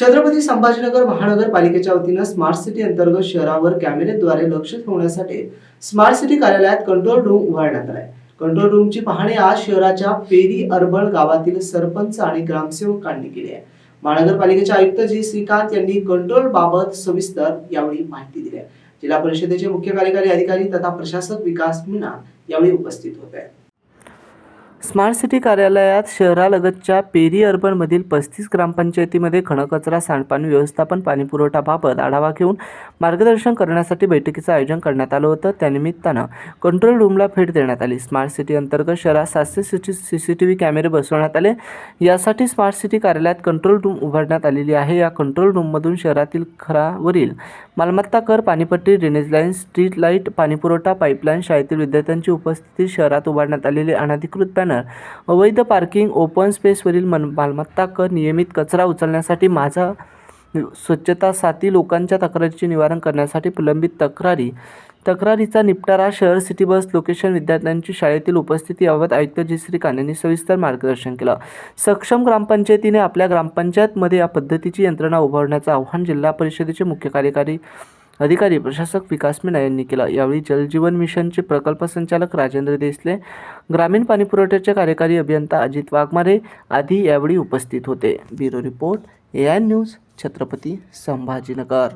छत्रपती संभाजीनगर महानगरपालिकेच्या वतीनं smart city अंतर्गत शहरावर कॅमेरेद्वारे लक्ष ठेवण्यासाठी स्मार्ट सिटी कार्यालयात कंट्रोल रूम उभारण्यात आलाय. कंट्रोल रूमची पाहणी आज शहराच्या पेरी अर्बन गावातील सरपंच आणि ग्रामसेवकांनी केली आहे. महानगरपालिकेचे आयुक्त जी. श्रीकांत यांनी कंट्रोल बाबत सविस्तर यावेळी माहिती दिली आहे. जिल्हा परिषदेचे मुख्य कार्यकारी अधिकारी तथा प्रशासक विकास मीना यावेळी उपस्थित होते स्मार्ट सिटी कार्यालयात शहरालगतच्या पेरी अर्बनमधील पस्तीस ग्रामपंचायतीमध्ये घनकचरा सांडपाणी व्यवस्थापन पाणीपुरवठाबाबत आढावा घेऊन मार्गदर्शन करण्यासाठी बैठकीचं आयोजन करण्यात आलं होतं. त्यानिमित्तानं कंट्रोल रूमला भेट देण्यात आली. स्मार्ट सिटी अंतर्गत शहरात सातशे city C C T V कॅमेरे बसवण्यात आले. यासाठी स्मार्ट सिटी कार्यालयात कंट्रोल रूम उभारण्यात आलेली आहे. या कंट्रोल रूममधून शहरातील घरावरील मालमत्ता कर पाणीपट्टी ड्रेनेज लाईन स्ट्रीट लाइट पाणीपुरवठा पाईपलाईन शाळेतील विद्यार्थ्यांची उपस्थिती शहरात उभारण्यात आलेले अनधिकृत बॅनर अवैध पार्किंग ओपन स्पेसवरील मन मालमत्ता कर नियमित कचरा उचलण्यासाठी माझा स्वच्छता साथी लोकांच्या तक्रारीचे निवारण करण्यासाठी प्रलंबित तक्रारी. तक्रारीचा निपटारा शहर सिटी बस लोकेशन विद्यार्थ्यांची शाळेतील उपस्थिती याबाबत आयुक्त जी. श्रीकांत यांनी सविस्तर मार्गदर्शन केलं. सक्षम ग्रामपंचायतीने आपल्या ग्रामपंचायतमध्ये या पद्धतीची यंत्रणा उभारण्याचं आव्हान जिल्हा परिषदेचे मुख्य कार्यकारी अधिकारी प्रशासक विकास मीना यांनी केला. यावेळी जलजीवन मिशनचे प्रकल्प संचालक राजेंद्र देसले ग्रामीण पाणीपुरवठ्याचे कार्यकारी अभियंता अजित वाघमारे आदी यावेळी उपस्थित होते. Bureau report A I news Chhatrapati Sambhajinagar.